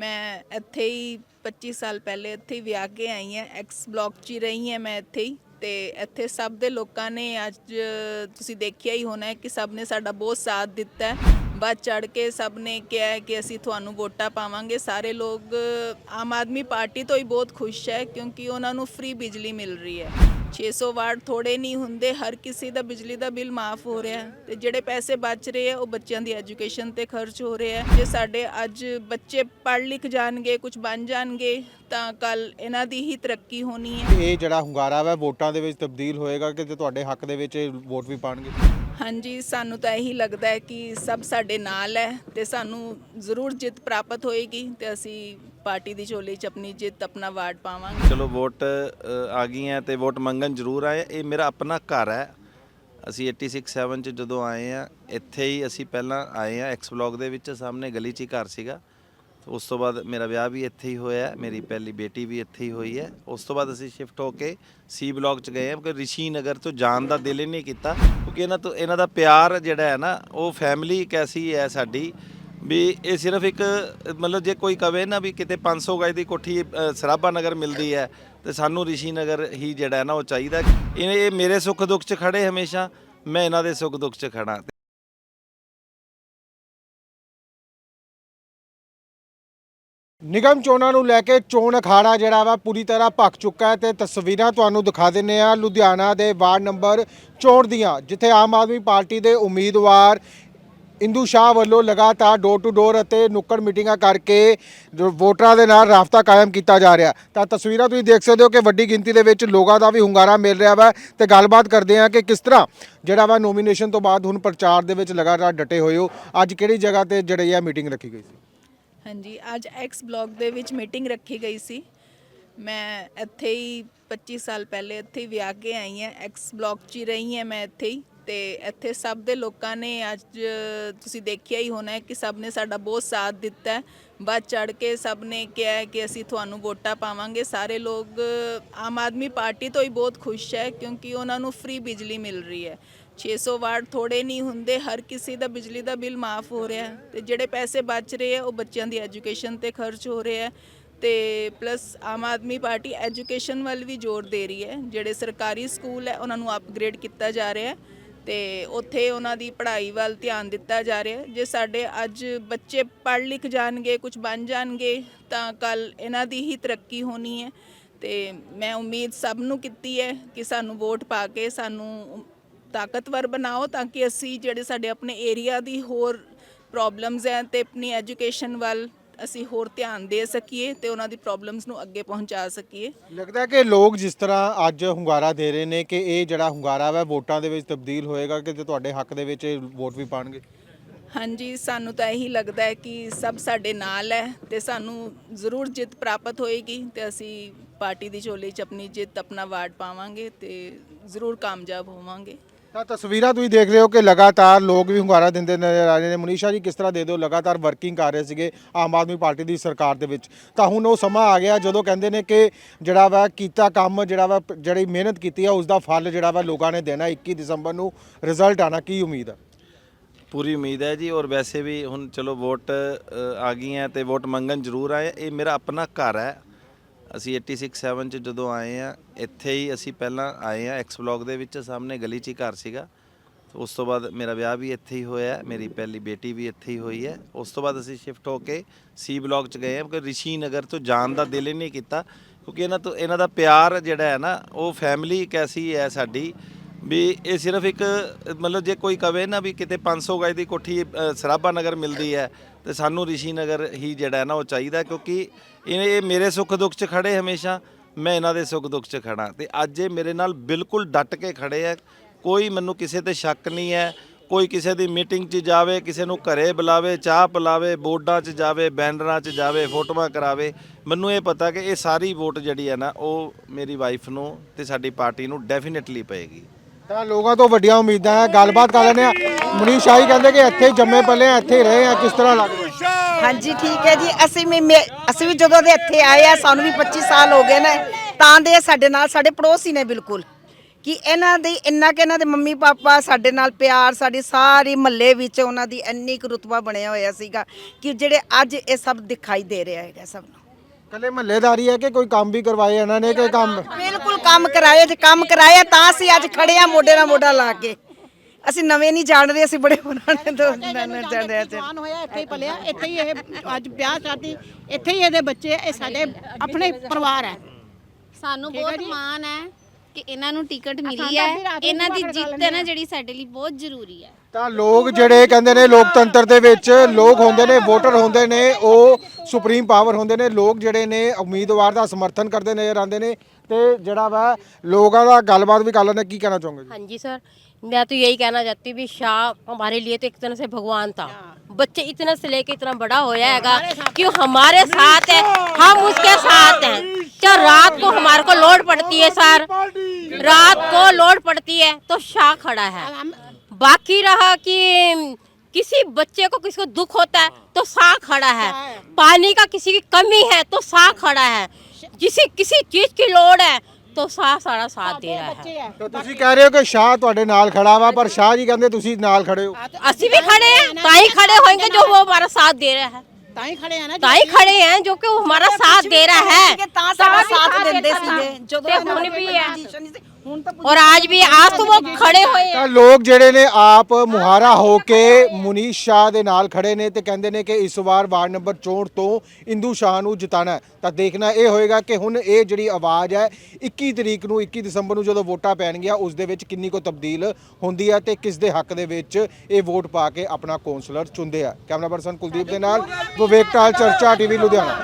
ਮੈਂ ਇੱਥੇ ਹੀ 25 ਸਾਲ ਪਹਿਲੇ ਇੱਥੇ ਹੀ ਵਿਆਹ ਕੇ ਆਈ ਹਾਂ ਐਕਸ ਬਲਾਕ 'ਚ ਹੀ ਰਹੀ ਹਾਂ ਮੈਂ ਇੱਥੇ ਹੀ। ਤੇ ਇੱਥੇ ਸਭ ਦੇ ਲੋਕਾਂ ਨੇ ਅੱਜ ਤੁਸੀਂ ਦੇਖਿਆ ਹੀ ਹੋਣਾ ਹੈ ਕਿ ਸਭ ਨੇ ਸਾਡਾ ਬਹੁਤ ਸਾਥ ਦਿੱਤਾ ਹੈ। ਵੱਧ ਚੜ ਕੇ ਸਭ ਨੇ ਕਿਹਾ ਕਿ ਅਸੀਂ ਤੁਹਾਨੂੰ ਵੋਟਾਂ ਪਾਵਾਂਗੇ। ਸਾਰੇ ਲੋਕ ਆਮ ਆਦਮੀ ਪਾਰਟੀ ਤੋਂ ਹੀ ਬਹੁਤ ਖੁਸ਼ ਹੈ ਕਿਉਂਕਿ ਉਹਨਾਂ ਨੂੰ ਫ੍ਰੀ ਬਿਜਲੀ ਮਿਲ ਰਹੀ ਹੈ। 600 ਵਾਟ ਥੋੜੇ ਨਹੀਂ ਹੁੰਦੇ ਹਰ ਕਿਸੇ ਦਾ ਬਿਜਲੀ ਦਾ ਬਿੱਲ ਮਾਫ ਹੋ ਰਿਹਾ ਹੈ ਤੇ ਜਿਹੜੇ ਪੈਸੇ ਬਚ ਰਹੇ ਆ ਉਹ ਬੱਚਿਆਂ ਦੀ ਐਜੂਕੇਸ਼ਨ ਤੇ ਖਰਚ ਹੋ ਰਹੇ ਆ ਜੇ ਸਾਡੇ ਅੱਜ ਬੱਚੇ ਪੜ੍ਹ ਲਿਖ ਜਾਣਗੇ ਕੁਝ ਬਣ ਜਾਣਗੇ ਤਾਂ ਕੱਲ ਇਹਨਾਂ ਦੀ ਹੀ ਤਰੱਕੀ ਹੋਣੀ ਹੈ। ਇਹ ਜਿਹੜਾ ਹੁੰਗਾਰਾ ਵਾ ਵੋਟਾਂ ਦੇ ਵਿੱਚ ਤਬਦੀਲ ਹੋਏਗਾ ਕਿ ਤੇ ਤੁਹਾਡੇ ਹੱਕ ਦੇ ਵਿੱਚ ਇਹ ਵੋਟ ਵੀ ਪਾਣਗੇ? ਹਾਂਜੀ ਸਾਨੂੰ ਤਾਂ ਇਹੀ ਲੱਗਦਾ ਹੈ ਕਿ ਸਭ ਸਾਡੇ ਨਾਲ ਹੈ ਤੇ ਸਾਨੂੰ ਜ਼ਰੂਰ ਜਿੱਤ ਪ੍ਰਾਪਤ ਹੋਏਗੀ ਤੇ ਅਸੀਂ ਪਾਰਟੀ ਦੀ ਝੋਲੀ 'ਚ ਆਪਣੀ ਜਿੱਤ ਆਪਣਾ ਵਾਰਡ ਪਾਵਾਂਗੇ। ਚਲੋ ਵੋਟ ਅ, ਆ ਹੈ ਤੇ ਵੋਟ ਮੰਗਣ ਜ਼ਰੂਰ ਆਏ। ਇਹ ਮੇਰਾ ਆਪਣਾ ਘਰ ਹੈ। ਅਸੀਂ 86 7 ਚ ਜਦੋਂ ਆਏ ਆ ਇੱਥੇ ਹੀ ਅਸੀਂ ਪਹਿਲਾਂ ਆਏ ਆ ਐਕਸ ਬਲੌਕ ਦੇ ਵਿੱਚ ਸਾਹਮਣੇ ਗਲੀ 'ਚ ਹੀ ਘਰ ਸੀਗਾ। ਉਸ ਤੋਂ ਬਾਅਦ ਮੇਰਾ ਵਿਆਹ ਵੀ ਇੱਥੇ ਹੀ ਹੋਇਆ ਹੈ, ਮੇਰੀ ਪਹਿਲੀ ਬੇਟੀ ਵੀ ਇੱਥੇ ਹੀ ਹੋਈ ਹੈ। ਉਸ ਤੋਂ ਬਾਅਦ ਅਸੀਂ ਸ਼ਿਫਟ ਹੋ ਕੇ ਸੀ ਬਲੌਕ 'ਚ ਗਏ ਹਾਂ ਕਿਉਂਕਿ ਰਿਸ਼ੀ ਨਗਰ ਤੋਂ ਜਾਣ ਦਾ ਦਿਲ ਹੀ ਨਹੀਂ ਕੀਤਾ ਕਿਉਂਕਿ ਇਹਨਾਂ ਤੋਂ ਇਹਨਾਂ ਦਾ ਪਿਆਰ ਜਿਹੜਾ ਹੈ ਨਾ ਉਹ ਫੈਮਿਲੀ ਇੱਕ ਐਸੀ ਹੈ ਸਾਡੀ ਵੀ ਇਹ ਸਿਰਫ ਇੱਕ ਮਤਲਬ ਜੇ ਕੋਈ ਕਵੇ ਨਾ ਵੀ ਕਿਤੇ 500 ਗਜ ਦੀ ਕੋਠੀ ਅ, ਸਰਾਭਾ ਨਗਰ ਮਿਲਦੀ ਹੈ ਤੇ ਸਾਨੂੰ ਰਿਸ਼ੀ ਨਗਰ ਹੀ ਜਿਹੜਾ ਹੈ ਨਾ ਉਹ ਚਾਹੀਦਾ ਇਹ ਇਹ ਮੇਰੇ ਸੁੱਖ ਦੁੱਖ 'ਚ ਖੜੇ ਹਮੇਸ਼ਾ ਮੈਂ ਇਹਨਾਂ ਦੇ ਸੁੱਖ ਦੁੱਖ 'ਚ ਖੜਾ। ਨਿਗਮ ਚੋਣਾਂ ਨੂੰ ਲੈ ਕੇ ਚੋਣ ਅਖਾੜਾ ਜਿਹੜਾ ਵਾ ਪੂਰੀ ਤਰ੍ਹਾਂ ਭਖ ਚੁੱਕਾ ਹੈ ਤੇ ਤਸਵੀਰਾਂ ਤੁਹਾਨੂੰ ਦਿਖਾ ਦਿੰਨੇ ਆ ਲੁਧਿਆਣਾ ਦੇ ਵਾਰਡ ਨੰਬਰ 64 ਦੀਆਂ ਜਿੱਥੇ ਆਮ ਆਦਮੀ ਪਾਰਟੀ ਦੇ ਉਮੀਦਵਾਰ ਇੰਦੂ ਸ਼ਾਹ ਵੱਲੋਂ ਲਗਾਤਾਰ ਡੋਰ ਟੂ ਡੋਰ ਅਤੇ ਨੁੱਕੜ ਮੀਟਿੰਗਾਂ ਕਰਕੇ ਜੋ ਵੋਟਰਾਂ ਦੇ ਨਾਲ ਰਾਬਤਾ ਕਾਇਮ ਕੀਤਾ ਜਾ ਰਿਹਾ। ਤਾਂ ਤਸਵੀਰਾਂ ਤੁਸੀਂ ਦੇਖ ਸਕਦੇ ਹੋ ਕਿ ਵੱਡੀ ਗਿਣਤੀ ਦੇ ਵਿੱਚ ਲੋਕਾਂ ਦਾ ਵੀ ਹੁੰਗਾਰਾ ਮਿਲ ਰਿਹਾ ਵਾ ਤੇ ਗੱਲਬਾਤ ਕਰਦੇ ਹਾਂ ਕਿ ਕਿਸ ਤਰ੍ਹਾਂ ਜਿਹੜਾ ਵਾ ਨੋਮੀਨੇਸ਼ਨ ਤੋਂ ਬਾਅਦ ਹੁਣ ਪ੍ਰਚਾਰ ਦੇ ਵਿੱਚ ਲਗਾਤਾਰ ਡਟੇ ਹੋਏ ਹੋ। ਅੱਜ ਕਿਹੜੀ ਜਗ੍ਹਾ ਤੇ ਜਿਹੜੀ ਆ ਮੀਟਿੰਗ ਰੱਖੀ ਗਈ ਸੀ? ਹਾਂਜੀ, ਅੱਜ ਐਕਸ ਬਲਾਕ ਦੇ ਵਿੱਚ ਮੀਟਿੰਗ ਰੱਖੀ ਗਈ ਸੀ। ਮੈਂ ਇੱਥੇ ਹੀ 25 ਸਾਲ ਪਹਿਲੇ ਇੱਥੇ ਹੀ ਵਿਆਹ ਕੇ ਆਈ ਹਾਂ। ਐਕਸ ਬਲਾਕ 'ਚ ਹੀ ਰਹੀ ਹਾਂ ਮੈਂ ਇੱਥੇ ਹੀ। ਤੇ ਇੱਥੇ ਸਭ ਦੇ ਲੋਕਾਂ ਨੇ ਅੱਜ ਤੁਸੀਂ ਦੇਖਿਆ ਹੀ ਹੋਣਾ ਹੈ ਕਿ ਸਭ ਨੇ ਸਾਡਾ ਬਹੁਤ ਸਾਥ ਦਿੱਤਾ ਹੈ। ਵੱਧ ਚੜ ਕੇ ਸਭ ਨੇ ਕਿਹਾ ਹੈ ਕਿ ਅਸੀਂ ਤੁਹਾਨੂੰ ਵੋਟਾਂ ਪਾਵਾਂਗੇ। ਸਾਰੇ ਲੋਕ, ਆਮ ਆਦਮੀ ਪਾਰਟੀ ਤੋਂ ਹੀ ਬਹੁਤ ਖੁਸ਼ ਹੈ ਕਿਉਂਕਿ ਉਹਨਾਂ ਨੂੰ ਫ੍ਰੀ ਬਿਜਲੀ ਮਿਲ ਰਹੀ ਹੈ। 600 ਵਾਟ ਥੋੜੇ ਨਹੀਂ ਹੁੰਦੇ, ਹਰ ਕਿਸੇ ਦਾ ਬਿਜਲੀ ਦਾ ਬਿੱਲ ਮਾਫ ਹੋ ਰਿਹਾ ਹੈ ਤੇ ਜਿਹੜੇ ਪੈਸੇ ਬਚ ਰਹੇ ਆ ਉਹ ਬੱਚਿਆਂ ਦੀ ਐਜੂਕੇਸ਼ਨ ਤੇ ਖਰਚ ਹੋ ਰਿਹਾ ਹੈ ਤੇ plus Aam Aadmi party education ਵੱਲ ਵੀ ਜ਼ੋਰ ਦੇ ਰਹੀ ਹੈ। ਜਿਹੜੇ ਸਰਕਾਰੀ ਸਕੂਲ ਹੈ, ਉਹਨਾਂ ਨੂੰ ਅਪਗ੍ਰੇਡ ਕੀਤਾ ਜਾ ਰਿਹਾ ਹੈ। ਤੇ ਉੱਥੇ ਉਹਨਾਂ ਦੀ ਪੜ੍ਹਾਈ ਵੱਲ ਧਿਆਨ ਦਿੱਤਾ ਜਾ ਰਿਹਾ ਜੇ ਸਾਡੇ ਅੱਜ ਬੱਚੇ ਪੜ੍ਹ ਲਿਖ ਜਾਣਗੇ ਕੁਝ ਬਣ ਜਾਣਗੇ, ਤਾਂ ਕੱਲ ਇਹਨਾਂ ਦੀ ਹੀ ਤਰੱਕੀ ਹੋਣੀ ਹੈ। ਤੇ ਮੈਂ ਉਮੀਦ ਸਭ ਨੂੰ ਕੀਤੀ ਹੈ ਕਿ ਸਾਨੂੰ ਵੋਟ ਪਾ ਕੇ ਸਾਨੂੰ ਤਾਕਤਵਰ ਬਣਾਓ ਤਾਂ ਕਿ ਅਸੀਂ ਜਿਹੜੇ ਸਾਡੇ ਆਪਣੇ ਏਰੀਆ ਦੀ ਹੋਰ ਪ੍ਰੋਬਲਮਸ ਹੈ ਤੇ ਆਪਣੀ ਐਜੂਕੇਸ਼ਨ ਵੱਲ ਅਸੀਂ ਹੋਰ ਧਿਆਨ ਦੇ ਸਕੀਏ ਤੇ ਉਹਨਾਂ ਦੀ ਪ੍ਰੋਬਲਮਸ ਨੂੰ ਅੱਗੇ ਪਹੁੰਚਾ ਸਕੀਏ। ਲੱਗਦਾ ਕਿ ਲੋਕ ਜਿਸ ਤਰ੍ਹਾਂ ਅੱਜ ਹੁੰਗਾਰਾ ਦੇ ਰਹੇ ਨੇ ਕਿ ਇਹ ਜਿਹੜਾ ਹੁੰਗਾਰਾ ਵਾ ਵੋਟਾਂ ਦੇ ਵਿੱਚ ਤਬਦੀਲ ਹੋਏਗਾ ਕਿ ਤੇ ਤੁਹਾਡੇ ਹੱਕ ਦੇ ਵਿੱਚ ਇਹ ਵੋਟ ਵੀ ਪਾਣਗੇ? ਹਾਂਜੀ ਸਾਨੂੰ ਤਾਂ ਇਹੀ ਲੱਗਦਾ ਹੈ ਕਿ ਸਭ ਸਾਡੇ ਨਾਲ ਹੈ ਤੇ ਸਾਨੂੰ ਜ਼ਰੂਰ ਜਿੱਤ ਪ੍ਰਾਪਤ ਹੋਏਗੀ ਤੇ ਅਸੀਂ ਪਾਰਟੀ ਦੀ ਝੋਲੀ 'ਚ ਆਪਣੀ ਜਿੱਤ ਆਪਣਾ ਵਾਰਡ ਪਾਵਾਂਗੇ ਤੇ ਜ਼ਰੂਰ ਕਾਮਯਾਬ ਹੋਵਾਂਗੇ। ਤਾਂ ਤਸਵੀਰਾਂ ਤੁਸੀਂ ਦੇਖ ਰਹੇ ਹੋ ਕਿ ਲਗਾਤਾਰ ਲੋਕ ਵੀ ਹੁੰਗਾਰਾ ਦਿੰਦੇ ਨਜ਼ਰ ਆ ਰਹੇ ਨੇ। ਮਨੀਸ਼ਾ ਜੀ, ਕਿਸ ਤਰ੍ਹਾਂ ਦੇ ਦਿਓ? ਲਗਾਤਾਰ ਵਰਕਿੰਗ ਕਰ ਰਹੇ ਸੀਗੇ ਆਮ ਆਦਮੀ ਪਾਰਟੀ ਦੀ ਸਰਕਾਰ ਦੇ ਵਿੱਚ। ਤਾਂ ਹੁਣ ਉਹ ਸਮਾਂ ਆ ਗਿਆ ਜਦੋਂ ਕਹਿੰਦੇ ਨੇ ਕਿ ਜਿਹੜਾ ਵਾ ਕੀਤਾ ਕੰਮ, ਜਿਹੜਾ ਵਾ ਜਿਹੜੀ ਮਿਹਨਤ ਕੀਤੀ ਆ ਉਸ ਦਾ ਫਲ ਜਿਹੜਾ ਵਾ ਲੋਕਾਂ ਨੇ ਦੇਣਾ। 21 ਦਸੰਬਰ ਨੂੰ ਰਿਜ਼ਲਟ ਆਣਾ ਕੀ ਉਮੀਦ ਆ? ਪੂਰੀ ਉਮੀਦ ਹੈ ਜੀ। ਔਰ ਵੈਸੇ ਵੀ ਹੁਣ ਚਲੋ ਵੋਟ ਆ ਗਈ ਹੈ ਤੇ ਵੋਟ ਮੰਗਣ ਜ਼ਰੂਰ ਆਏ। ਇਹ ਮੇਰਾ ਆਪਣਾ ਘਰ ਹੈ। ਅਸੀਂ 86 7 ਚ ਜਦੋਂ ਆਏ ਆ, ਇੱਥੇ ਹੀ ਅਸੀਂ ਪਹਿਲਾਂ ਆਏ ਆ ਐਕਸ ਬਲੌਕ ਦੇ ਵਿੱਚ, ਸਾਹਮਣੇ ਗਲੀ 'ਚ ਹੀ ਘਰ ਸੀਗਾ। ਉਸ ਤੋਂ ਬਾਅਦ ਮੇਰਾ ਵਿਆਹ ਵੀ ਇੱਥੇ ਹੀ ਹੋਇਆ, ਮੇਰੀ ਪਹਿਲੀ ਬੇਟੀ ਵੀ ਇੱਥੇ ਹੀ ਹੋਈ ਹੈ। ਉਸ ਤੋਂ ਬਾਅਦ ਅਸੀਂ ਸ਼ਿਫਟ ਹੋ ਕੇ ਸੀ ਬਲੌਕ 'ਚ ਗਏ ਆ, ਕਿਉਂਕਿ ਰਿਸ਼ੀ ਨਗਰ ਤੋਂ ਜਾਣ ਦਾ ਦਿਲ ਹੀ ਨਹੀਂ ਕੀਤਾ, ਕਿਉਂਕਿ ਇਹਨਾਂ ਤੋਂ, ਇਹਨਾਂ ਦਾ ਪਿਆਰ ਜਿਹੜਾ ਹੈ ਨਾ, ਉਹ ਫੈਮਿਲੀ ਇੱਕ ਐਸੀ ਹੈ ਸਾਡੀ ਵੀ ਇਹ ਸਿਰਫ ਇੱਕ, ਮਤਲਬ ਜੇ ਕੋਈ ਕਵੇ ਨਾ ਵੀ ਕਿਤੇ 500 ਗਜ ਦੀ ਕੋਠੀ ਸਰਾਭਾ ਨਗਰ ਮਿਲਦੀ ਹੈ ਤੇ ਸਾਨੂੰ ਰਿਸ਼ੀ ਨਗਰ ਹੀ ਜਿਹੜਾ ਹੈ ਨਾ ਉਹ ਚਾਹੀਦਾ ਕਿਉਂਕਿ ਇਹ ਇਹ ਮੇਰੇ ਸੁੱਖ ਦੁੱਖ 'ਚ ਖੜੇ ਹਮੇਸ਼ਾ, ਮੈਂ ਇਹਨਾਂ ਦੇ ਸੁੱਖ ਦੁੱਖ 'ਚ ਖੜਾ। ਤੇ ਅੱਜ ਇਹ ਮੇਰੇ ਨਾਲ ਬਿਲਕੁਲ ਡਟ ਕੇ ਖੜੇ ਆ। ਕੋਈ ਮੈਨੂੰ ਕਿਸੇ ਤੇ ਸ਼ੱਕ ਨਹੀਂ ਹੈ, ਕੋਈ ਕਿਸੇ ਦੀ ਮੀਟਿੰਗ 'ਚ ਜਾਵੇ, ਕਿਸੇ ਨੂੰ ਘਰੇ ਬੁਲਾਵੇ, ਚਾਹ ਪਿਲਾਵੇ, ਬੋਰਡਾਂ 'ਚ ਜਾਵੇ, ਬੈਨਰਾਂ 'ਚ ਜਾਵੇ, ਫੋਟੋਆਂ ਕਰਾਵੇ, ਮੈਨੂੰ ਇਹ ਪਤਾ ਕਿ ਇਹ ਸਾਰੀ ਵੋਟ ਜਿਹੜੀ ਹੈ ਨਾ, ਉਹ ਮੇਰੀ ਵਾਈਫ ਨੂੰ ਤੇ ਸਾਡੀ ਪਾਰਟੀ ਨੂੰ ਡੈਫੀਨਿਟਲੀ ਪਏਗੀ। ਤਾਂ ਲੋਕਾਂ ਤੋਂ ਵੱਡੀਆਂ ਉਮੀਦਾਂ ਹੈ, ਗੱਲਬਾਤ ਕਰ ਲੈਂਦੇ ਆ ਮਨੀਸ਼ ਸ਼ਾਹੀ ਕਹਿੰਦੇ ਕਿ ਇੱਥੇ ਜੰਮੇ ਪਲੇ ਆ ਇੱਥੇ ਰਹੇ ਆ ਕਿਸ ਤਰ੍ਹਾਂ ਲੱਗ ਰਿਹਾ? ਹਾਂਜੀ ਠੀਕ ਹੈ ਜੀ। ਅਸੀਂ ਵੀ ਮੇ- ਅਸੀਂ ਵੀ ਜਦੋਂ ਦੇ ਇੱਥੇ ਆਏ ਆ ਸਾਨੂੰ ਵੀ 25 ਸਾਲ ਹੋ ਗਏ ਨੇ ਤਾਂ ਦੇ ਸਾਡੇ ਨਾਲ ਸਾਡੇ ਪੜੋਸੀ ਨੇ ਬਿਲਕੁਲ। ਕਿ ਇਹਨਾਂ ਦੀ ਇੰਨਾ ਕਿ ਇਹਨਾਂ ਦੇ ਮੰਮੀ ਪਾਪਾ ਸਾਡੇ ਨਾਲ ਪਿਆਰ ਸਾਡੀ ਸਾਰੀ ਮਹੱਲੇ ਵਿੱਚ ਉਹਨਾਂ ਦੀ ਇੰਨੀ ਕੁ ਰੁਤਬਾ ਬਣਿਆ ਹੋਇਆ ਸੀਗਾ ਕਿ ਜਿਹੜੇ ਅੱਜ ਇਹ ਸਭ ਦਿਖਾਈ ਦੇ ਰਿਹਾ ਹੈਗਾ ਸਭ ਨੂੰ। ਕੱਲੇ ਮਹੱਲੇਦਾਰੀ ਹੈ ਕਿ ਕੋਈ ਕੰਮ ਵੀ ਕਰਵਾਏ ਇਹਨਾਂ ਨੇ ਕਿ ਕੰਮ? ਬਿਲਕੁਲ ਕੰਮ ਕਰਾਏ ਜੇ ਕੰਮ ਕਰਾਇਆ ਤਾਂ ਅਸੀਂ ਅੱਜ ਖੜੇ ਆ ਮੋਢੇ ਨਾਲ ਮੋਢਾ ਲਾ ਕੇ। ਅਸੀਂ ਨਵੇਂ ਨਹੀਂ ਜਾਣਦੇ ਅਸੀਂ ਬੜੇ ਪੁਰਾਣੇ ਤੋਂ ਜਾਣਦੇ ਆ ਜਵਾਨ ਹੋਇਆ ਇੱਥੇ ਹੀ ਪਲਿਆ ਇੱਥੇ ਹੀ ਇਹ ਅੱਜ ਵਿਆਹ ਸ਼ਾਦੀ ਇੱਥੇ ਹੀ ਇਹਦੇ ਬੱਚੇ ਇਹ ਸਾਡੇ ਆਪਣੇ ਪਰਿਵਾਰ ਹੈ ਸਾਨੂੰ ਬਹੁਤ ਮਾਣ ਹੈ ਕਿ ਇਹਨਾਂ ਨੂੰ ਟਿਕਟ ਮਿਲੀ ਹੈ। ਇਹਨਾਂ ਦੀ ਜਿੱਤ ਹੈ ਨਾ ਜਿਹੜੀ ਸਾਡੇ ਲਈ ਬਹੁਤ ਜ਼ਰੂਰੀ ਹੈ। ਤਾਂ ਲੋਕ ਜਿਹੜੇ ਕਹਿੰਦੇ ਨੇ ਲੋਕਤੰਤਰ ਦੇ ਵਿੱਚ ਲੋਕ ਹੁੰਦੇ ਨੇ ਵੋਟਰ ਹੁੰਦੇ ਨੇ ਉਹ ਸੁਪਰੀਮ ਪਾਵਰ ਹੁੰਦੇ ਨੇ ਲੋਕ ਜਿਹੜੇ ਨੇ ਉਮੀਦਵਾਰ ਦਾ ਸਮਰਥਨ ਕਰਦੇ ਨਜ਼ਰ ਆਉਂਦੇ ਨੇ ਤੇ ਜਿਹੜਾ ਵਾ ਲੋਕਾਂ ਦਾ ਗੱਲਬਾਤ ਵੀ ਕਰ ਲੈਣਾ ਕੀ ਕਹਿਣਾ ਚਾਹੋਗੇ ਹਾਂਜੀ ਸਰ मैं तो यही कहना चाहती हूँ भी शाह हमारे लिए तो एक तरह से भगवान था। बच्चे इतना से लेके इतना बड़ा हो जाएगा कि हमारे साथ है हम उसके साथ हैं। क्या रात को हमारे को लोड पड़ती है सर? रात को लोड पड़ती है तो शाह खड़ा है। बाकी रहा कि किसी बच्चे को किसी को दुख होता है तो शाह खड़ा है। पानी का किसी की कमी है तो शाह खड़ा है। किसी किसी चीज़ की लोड़ है तो शाह सारा साथ दे रहा है ਤਾਂ ਤੁਸੀਂ ਕਹਿ ਰਹੇ ਹੋ ਕਿ ਸ਼ਾਹ ਤੁਹਾਡੇ ਨਾਲ ਖੜਾ ਵਾ ਪਰ ਸ਼ਾਹ ਜੀ ਕਹਿੰਦੇ ਤੁਸੀਂ ਨਾਲ ਖੜੇ ਹੋ ਅਸੀਂ भी खड़े हैं ताई खड़े होंगे जो वो हमारा साथ दे रहा है ਤਾਂ ਹੀ ਖੜੇ ਆ ਨਾ ताई खड़े हैं जो कि वो हमारा साथ दे रहा है ਤਾਂ ਸਾਡਾ ਸਾਥ ਦਿੰਦੇ ਸੀਗੇ ਜਦੋਂ ਤੇ ਹੁਣ ਵੀ ਹੈ। ਔਰ ਅੱਜ ਵੀ ਆਪ ਤੋਂ ਉਹ ਖੜੇ ਹੋਏ ਤਾਂ ਲੋਕ ਜਿਹੜੇ ਨੇ ਆਪ ਮੁਹਾਰਾ ਹੋ ਕੇ ਮੁਨੀਸ਼ ਸ਼ਾਹ ਦੇ ਨਾਲ ਖੜੇ ਨੇ ਤੇ ਕਹਿੰਦੇ ਨੇ ਕਿ ਇਸ ਵਾਰ ਵਾਰਡ ਨੰਬਰ 64 ਤੋਂ ਇੰਦੂ ਸ਼ਾਹ ਨੂੰ ਜਿਤਾਣਾ ਤਾਂ ਦੇਖਣਾ ਇਹ ਹੋਏਗਾ ਕਿ ਹੁਣ ਇਹ ਜਿਹੜੀ ਆਵਾਜ਼ ਹੈ 21 ਤਰੀਕ ਨੂੰ 21 ਦਸੰਬਰ ਨੂੰ ਜਦੋਂ ਵੋਟਾਂ ਪੈਣਗੀਆਂ ਉਸ ਦੇ ਵਿੱਚ ਕਿੰਨੀ ਕੋ ਤਬਦੀਲ ਹੁੰਦੀ ਹੈ ਤੇ ਕਿਸ ਦੇ ਹੱਕ ਦੇ ਵਿੱਚ ਇਹ ਵੋਟ ਪਾ ਕੇ ਆਪਣਾ ਕੌਂਸਲਰ ਚੁੰਦੇ ਆ। ਕੈਮਰਾ ਪਰਸਨ ਕੁਲਦੀਪ ਦੇ ਨਾਲ ਵਿਵੇਕ ਕਾਲ ਚਰਚਾ ਟੀਵੀ ਲੁਧਿਆਣਾ।